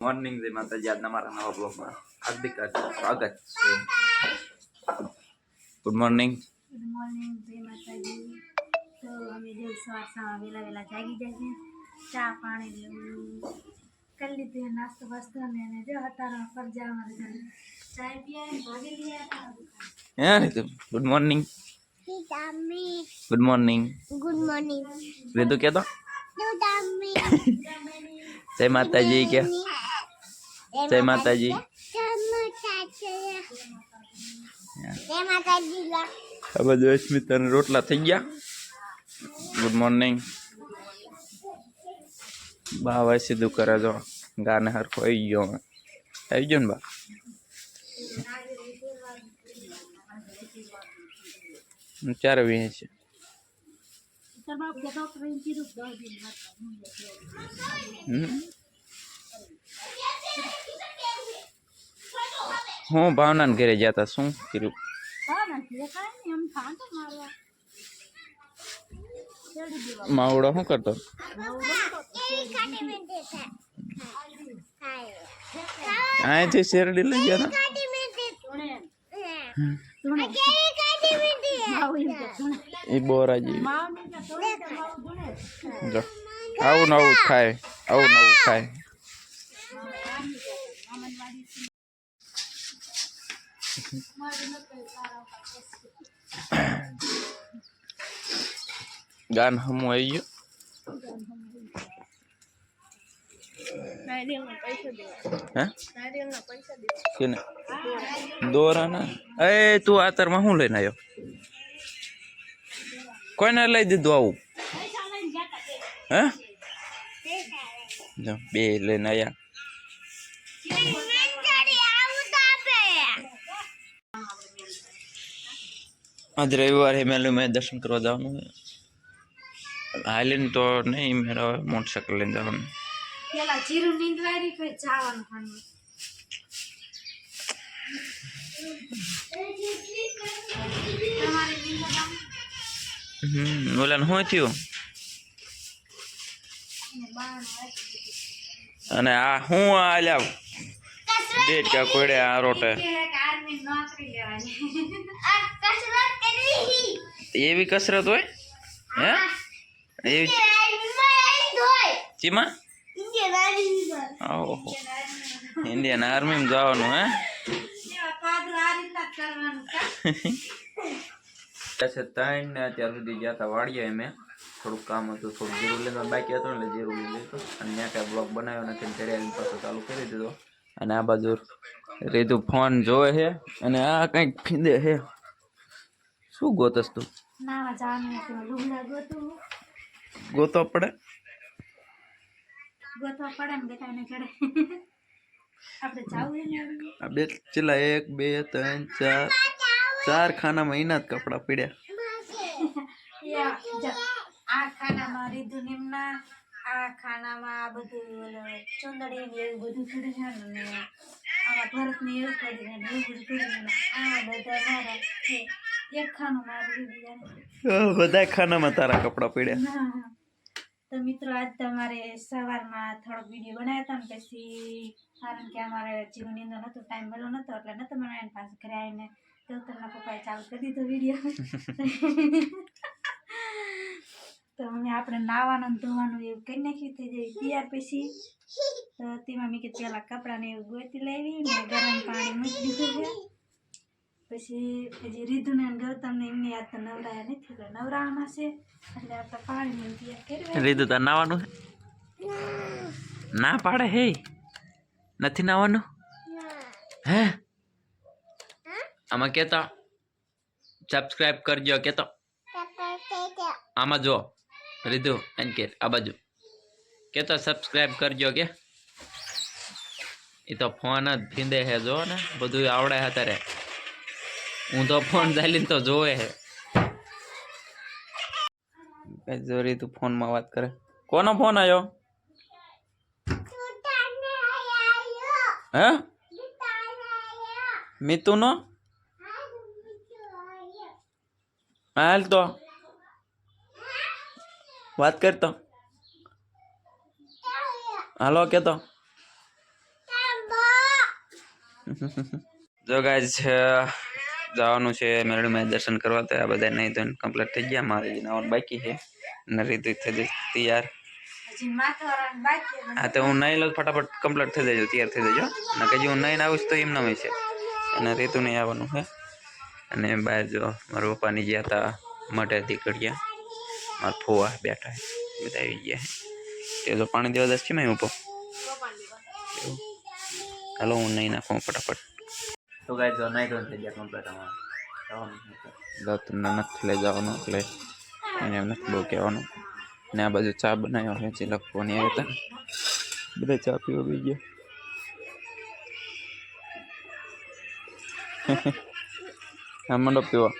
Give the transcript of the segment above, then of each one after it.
Morning જય માતાજી આજના મારા નવા બ્લોગમાં હાર્દિક હાર્દિક સ્વાગત છે ગુડ મોર્નિંગ ગુડ મોર્નિંગ જય માતાજી તો અમે જો સવાર સવાર વહેલા વહેલા જાગી જાય છે ચા પાણી લેવું કરી લીધું નાસ્તો વાસ્તો ને એને જો હતારા પર જા અમારે ઘરે ચાય પીએ ભાગી લઈએ હે Ritu good morning good morning good morning Ritu કે તો ગુડ મોર્નિંગ જય માતાજી કે જય માતાજી આ બધું અસ્મિતા રોટલા થઈ ગયા ગુડ મોર્નિંગ બા હવે સીધું કરે જો ગાને હરખો આવી ગયો હવે. આવી ગયો ને બા ચાર ચારે છે હમ. હું ભાવનાને ઘરે ગયા તા શું કર્યું? માવડો શું કરતો? અહીંથી શેરડી લઈ ગયા તા કાટી મે દે ધૂણે હમ. ધૂણે કેવી કાટી મે દે માવ એમ કે ધૂણે એ બોરાજી માવ ને કે ધૂણે તો માવ ધૂણે જો આવું નવું ખાય આવું નવું ખાય ગાન હમો આવી ગયો હે દોરાના એ તું આતરમાં શું લઈને આવ્યો કોઈને લઈ દીધું આવું? હે? બે લઈને આવ્યા આજ રવિવારે મેલું મેં દર્શન કરવા જવાનું હાલીને તો નહીં મેળો મોટરસાઇકલ લઈને જવાનું. પેલા જીરું નીંદવારી પછી જવાનું પણ હમ ઓલાને શું થયું? અને આ શું આલ્યા? ડેટ કે કોડે આ રોટે. એવી કસરત હોય? હે? એવી ચીમાં? ઓહો. ઇન્ડિયન આર્મીમાં જવાનું હે? એવા પાદરું આ રીતના જ કરવાનું કા છે ત્રણ ને અત્યાર સુધી ગયા હતા વાડીએ અમે. થોડુંક કામ હતું થોડું જીરું લેવા બાકી હતું એટલે જીરું લીધું અને ત્યાં કાંઈ બ્લોગ બનાવ્યો નથી ત્યારે પાછો ચાલુ કરી દીધો. અને આ બાજુ રીતુ ફોન જોવે છે અને આ કંઈક ફીંદે છે. શું ગોતસ તું? ગોતું પડે? બે ચેલા એક બે ત્રણ ચાર. ચાર ખાનામાં એના જ કપડા પીડ્યા. આ ખાનામાં રીધુ નિમના આ ખાનામાં બધું ચુંદડી એવું બધું પડી છે ને આમાં ભરત એવું કરીને એવું બધું પડી છે ને આ બધા મારા છે એક ખાનું મારું રીધુ બધા ખાનામાં તારા કપડાં પીડ્યા. તો મિત્રો આજ તમારે સવારમાં થોડોક વીડિયો બનાવ્યો હતો ને પછી કારણ કે અમારે જીવન નીંદો નહોતો ટાઈમ મળ્યો નહોતો એટલે નહોતો બનાવીને પાછું ઘરે આવીને ગૌતમના પપ્પાએ ચાલુ કરી દીધો વીડિયો તો અમે આપણે નાવાનું ધોવાનું એવું કરી નાખ્યું થઈ જાય ત્યાર પછી તો તેમાં મેં કીધું પહેલાં કપડાને એવું ગોતી લાવી ને ગરમ પાણી મૂકી દીધું છે. પછી હજી રીધુને અને ગૌતમને એમને યાદ તો નવરાયા નથી એટલે નવરાવાના છે. એટલે આપણે પાણી તૈયાર કરી રીધુ તો નાવાનું ના પાડે હે? નથી નાવાનું? હે? આમાં કેતો? સબસ્ક્રાઇબ કરજો કેતો? આમાં જો રીધુ એમ કે આ બાજુ કેતો સબસ્ક્રાઇબ કરજો કે એ તો ફોન જ ફીંદે હે જો ને બધું આવડે હે તારે હું તો ફોન ચાલીને તો જોવે હે કઈ જો રીતુ ફોનમાં વાત કરે કોનો ફોન આવ્યો હે મિતુનો હાલ તો વાત કરતો હાલો કેતો જો ગાઈઝ જવાનું છે મેળવીમાં દર્શન કરવા, તો આ બધા નહીં તો કમ્પ્લીટ થઈ ગયા. મારે નવાનું બાકી છે. અને રીતિ થઈ જશે તૈયાર. હા, તો હું નહીં લઉં, ફટાફટ કમ્પ્લીટ થઈ જજો, તૈયાર થઈ જજો. અને કે હું નહીં આવીશ, તો એમ ના છે. અને રીતુ નહીં આવવાનું છે. અને બહાર જો, મારા પપ્પાની ગયા હતા મઢે દીકરીયા મારા ફોવા બેઠા બધા આવી ગયા છે તે પાણી દેવા દસ છે મેં ઉપર હાલો હું નહીં નાખું ફટાફટ. તો ગાય જો નહીં ધોન થઈ ગયા કમ્પ્લેટ અમારે. તમને નથી લઈ જવાનું એટલે એને એમ નથી બહુ કહેવાનું. ને આ બાજુ ચા બનાવ્યો છે જે લખવાની આવ્યા હતા. બધા ચા પીવા બી ગયા. હા મંડપ પીવા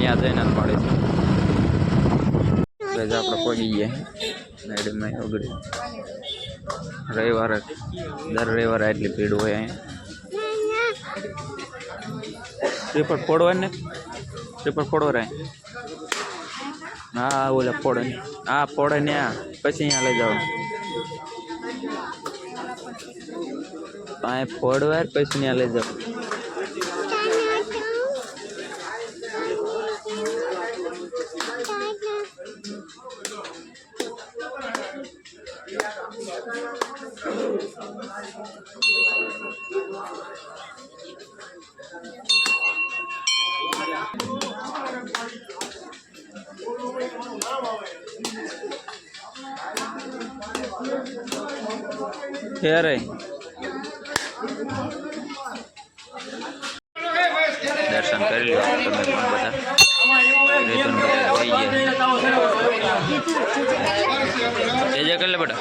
ત્યાં જઈને જ મળે છે એટલે જ આપણે પગી ગયા મેડમમાં ઓગળી રવિવારે દર રવિવારે આટલી ભીડ હોય અહીંયા પેપર ફોડવા ને? પેપર ફોડવા રહે હા ઓલા ફોડે હા ફોડે ને આ પછી અહીંયા લઈ જાઓ પાંચ ફોડવા પછી ત્યાં લઈ જાવ ક્યારે દર્શન કરી લો તમે પણ બધા. રીતુન બધા થઈ ગયા. જે જે કરી લે બેટા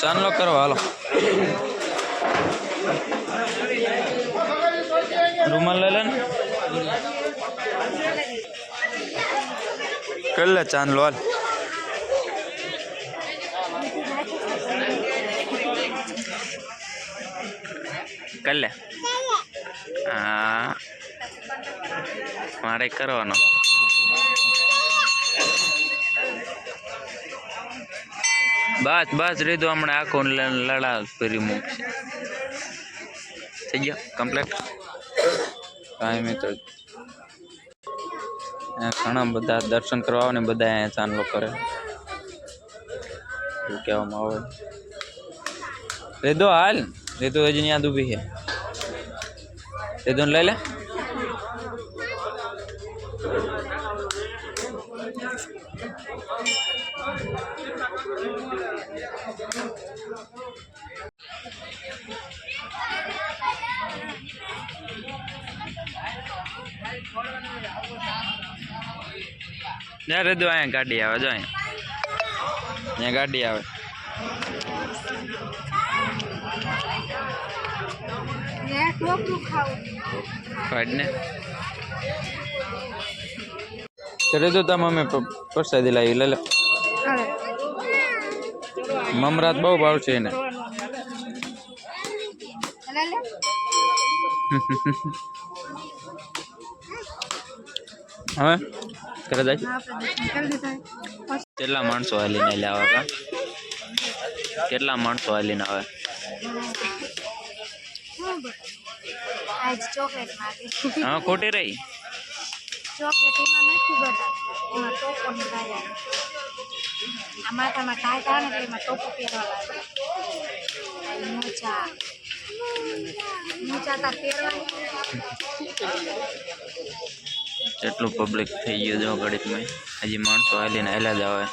ચાંદલો કરો, હાલો. રૂમાલ લઈ લે ને. કરી લે ચાંદલો હાલ કરી લે હા મારે કરવાનો બસ બસ રીધું હમણાં આખો લડા કરી મૂકશે થઈ ગયો કમ્પ્લેટ કાંઈ મિત્રો ઘણા બધા દર્શન કરવા આવે ને બધા અહીંયા ચાંદલો કરે એવું કહેવામાં આવે. રેદો હાલ. રેદો હજી ત્યાં ઊભી છે. રેદો લઈ લે. ત્યાં રેદો અહીંયા ગાડી આવે જો અહીંયા. ગાડી આવે. કરે તો મમ્મી પ્રસાદી લાવી લે લે. મમરાત બહુ ભાવ છે એને હવે? કરે જાય આપણે દર્શન કરી દીધા કેટલા માણસો હાલીને લાવે કા કેટલા માણસો હાલીને આવે આજ ચોકલેટ માંગી હા ખોટી રહી ચોકલેટ એમાં નથી બધા એમાં ટોપો ની ભાઈ આ માથામાં ટાઈટ આવે ને એટલે એમાં ટોપો પહેરવા લાગે મોચા મોચા તા પહેરવા કેટલું પબ્લિક થઈ ગયું જો ગણિતમાં હજી માણસો હાલીને હેલા જ આવે.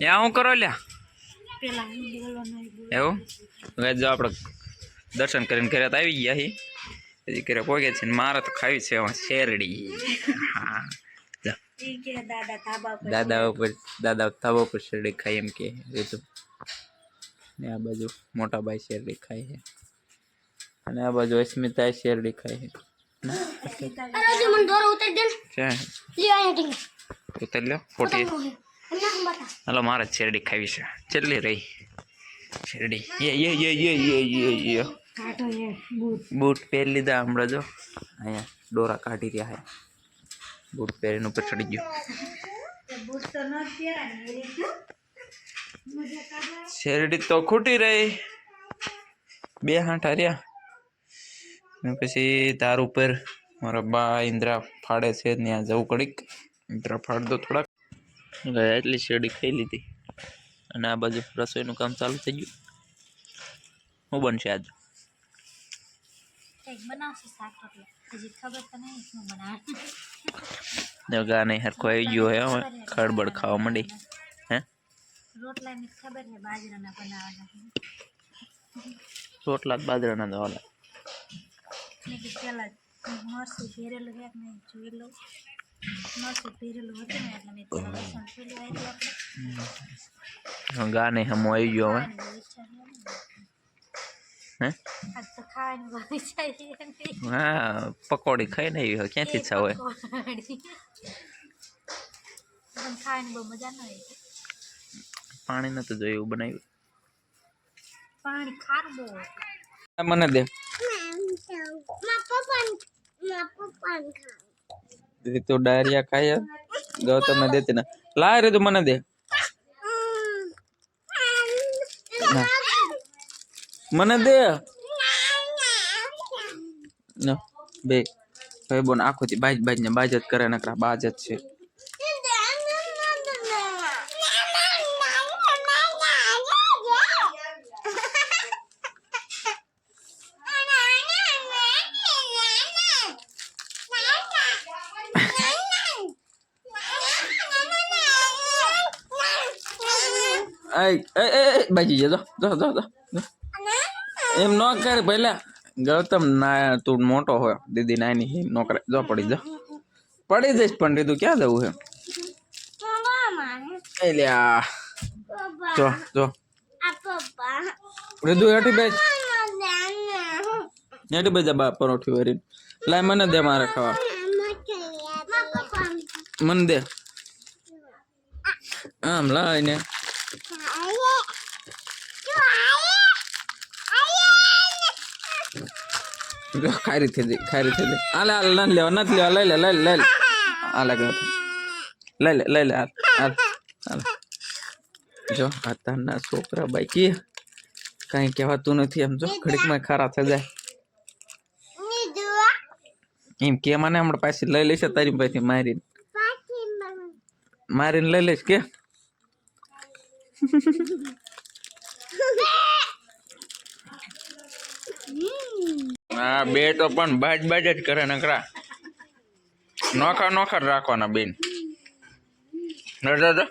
ત્યાં હું કરો લ્યા? એવું? જો આપણે દર્શન કરીને ઘરે આવી ગયા હી. હજી ઘરે પહોંચ્યા છે મારે તો ખાવી છે એમાં શેરડી. હા. દાદા ધાબા પર દાદા ઉપર, દાદા થાબા ઉપર શેરડી ખાઈ એમ કે. આ બાજુ મોટા ભાઈ શેરડી ખાય છે. અને આ બાજુ અસ્મિતા શેરડી ખાય છે. અરે જો મને દોરો ઉતારી દે ને. ક્યાં લે ફોટી. હાલો મારે શેરડી ખાવી છે. ચેટલી રહી? શેરડી. યે યે યે યે યે યે યે. બૂટ. બૂટ પહેરી લીધા હમણાં જો. અહીંયા દોરા કાઢી રહ્યા હે બૂટ પહેરીને ઉપર ચડી ગયો. શેરડી તો ખૂટી રહી. બે હાંઠા રહ્યા. ને પછી તાર ઉપર મારા બા ઇન્દ્રા ફાડે છે ત્યાં જવું કડીક. ઇન્દ્રા ફાડ દો થોડાક. ગયા એટલી શેરડી ખાઈ લીધી. અને આ બાજુ રસોઈનું કામ ચાલુ થઈ ગયું. શું બનશે આજ? તો નહીં હરખો આવી ગયો હે હવે ખડબડ ખાવા માંડી. હે? રોટલા ની ખબર છે બાજરાના બનાવવાના. રોટલા બાજરાના દવાલા મેં કીધું પેલા મરસું ભેરેલું છે નહીં જોઈ લઉં મરસું ભેરેલું હતું ને એટલે મેં પેલા લસણ આપણે. હમો આવી ગયો હવે. ને. હે? પકોડી ખાઈ ને આવી ક્યાંથી ઈચ્છા હોય. પણ નતું જોયું એવું બનાવ્યું? પાણી ખારું મને દે. માં પપ્પા માં પપ્પા દીદી તું ડાયરિયા ખાય ગૌતમ દેતી ને લાય રે તું મને દે ના. મને દે ના, બે ભાઈ બોન આખો થી બાજ બાજ ને બાજ જ કરે નકરા બાજ જ છે બાજી જા, જો જો જો. એમ ન કર પહેલા ગૌતમ ના, તું મોટો હોય, દીદી નાની એમ ન કરે. જો, પડી જા. પડી જઈશ, પણ રીતું ક્યાં જવું છે? એ લ્યા. જો જો. રીધુ હેઠી બેસ. હેઠી બેસ બા, પરોઠી વરી લાય, મને દે મારે ખાવા. મને દે. આમ લાય જો ખારી થઈ જઈ ખારી થઈ જઈ હાલે હાલ ન લેવા નથી લેવા લઈ લે લઈ લે લઈ લે. હાલે ગૌતમ લઈ લે લઈ લે હાલ હાલ હાલ. જો અત્યારના છોકરા બાકી. કાંઈ કહેવાતું નથી એમ જો ઘડીકમાં ખારા થઈ જાય. એમ કે મને હમણાં પાછી લઈ લઈશ તારી પાસેથી મારીને. મારીને લઈ લઈશ કે? હા, બે તો પણ બાજ બાજ જ કરે નકરા. નોખા નોખા રાખવાના બેન. દાદા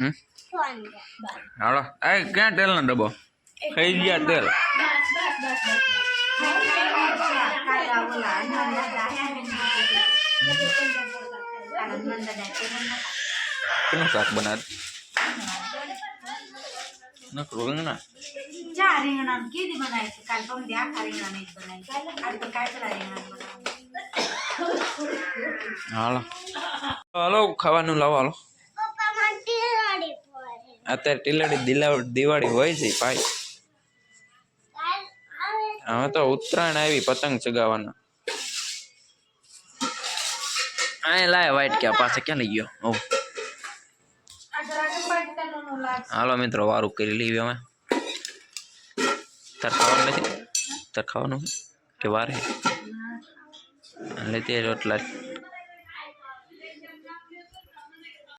હમ? હાલો એ ક્યાં તેલનો ડબ્બો ખાઈ ગયા તેલ કેનું શાક બનાવે નકરું રીંગણા ચા રીંગણાનું કીધી બનાવી છે કાલ પમદી આખા રીંગણાની જ બનાવી આજે તો કાચલા રીંગણા બનાવી હાલો હાલો ખાવાનું લાવો હાલો અત્યારે ટીલડી દિવાળી હોય છે, ભાઈ. હવે તો ઉત્તરાયણ આવી, પતંગ ચગાવવાનો. આ લાય વાઈટ ક્યાં પાસે ક્યાં લઈ ગયો? ઓ હાલો મિત્રો, વારું કરી લઈએ અમે તાર ખાવાનું નથી? તાર ખાવાનું કે વાર? લેતી રોટલા